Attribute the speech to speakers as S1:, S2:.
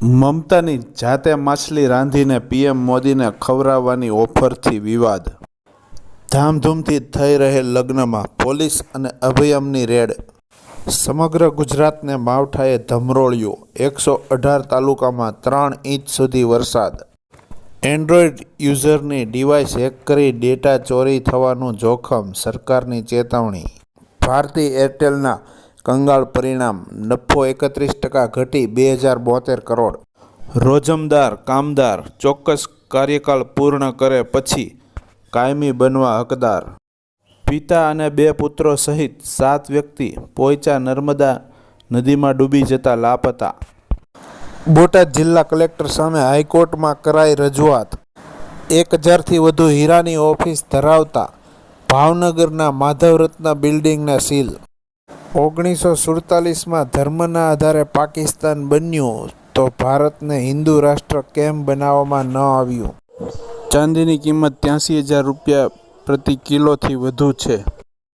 S1: મમતાની જાતે માછલી રાંધીને પીએમ મોદીને ખવડાવવાની ઓફરથી વિવાદ. ધામધૂમથી થઈ રહેલ લગ્નમાં પોલીસ અને અભયમની રેડ. સમગ્ર ગુજરાતને માવઠાએ ધમરોળ્યું. એકસો અઢાર તાલુકામાં ત્રણ ઇંચ સુધી વરસાદ. એન્ડ્રોઈડ યુઝરની ડિવાઇસ હેક કરી ડેટા ચોરી થવાનું જોખમ સરકારની ચેતવણી. ભારતી એરટેલના કંગાળ પરિણામ નફો એકત્રીસ ટકા ઘટી બે હજાર બોતેર કરોડ. રોજમદાર, કામદાર ચોક્કસ કાર્યકાળ પૂર્ણ કરે પછી કાયમી બનવા હકદાર. પિતા અને બે પુત્રો સહિત સાત વ્યક્તિ પોઈચા નર્મદા નદીમાં ડૂબી જતા લાપતા. બોટાદ જિલ્લા કલેક્ટર સામે હાઈકોર્ટમાં કરાઈ રજૂઆત. એક હજારથી વધુ હીરાની ઓફિસ ધરાવતા ભાવનગરના માધવરત્ન બિલ્ડિંગના સીલ ઓગણીસો સુડતાલીસમાં ધર્મના આધારે પાકિસ્તાન બન્યું તો ભારતને હિન્દુ રાષ્ટ્ર કેમ બનાવવામાં ન આવ્યું? ચાંદીની કિંમત ત્યાંસી હજાર રૂપિયા પ્રતિ કિલોથી વધુ છે.